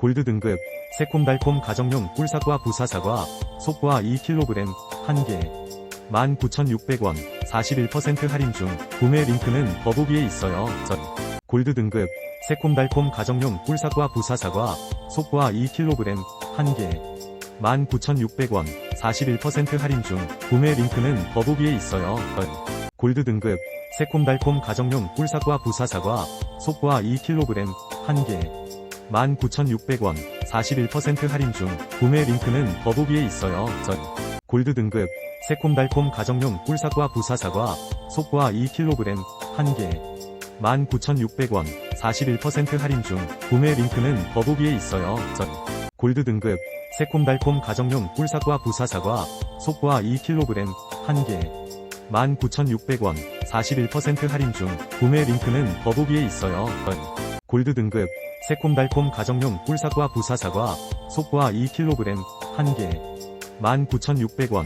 골드 등급, 새콤달콤 가정용 꿀사과 부사사과, 속과 2kg, 1개. 19,600원, 41% 할인 중, 구매 링크는 더보기에 있어요. 저, 골드 등급, 새콤달콤 가정용 꿀사과 부사사과, 속과 2kg, 1개. 19,600원, 41% 할인 중, 구매 링크는 더보기에 있어요. 저, 골드 등급, 새콤달콤 가정용 꿀사과 부사사과, 속과 2kg, 1개. 19,600원, 41% 할인 중, 구매 링크는 더보기에 있어요. 저, 골드 등급, 새콤달콤 가정용 꿀사과 부사사과, 속과 2kg, 1개. 19,600원, 41% 할인 중, 구매 링크는 더보기에 있어요. 저, 골드 등급, 새콤달콤 가정용 꿀사과 부사사과, 속과 2kg, 1개. 19,600원, 41% 할인 중, 구매 링크는 더보기에 있어요. 저, 골드 등급, 새콤달콤 가정용 꿀사과 부사사과, 속과 2kg, 1개. 19,600원,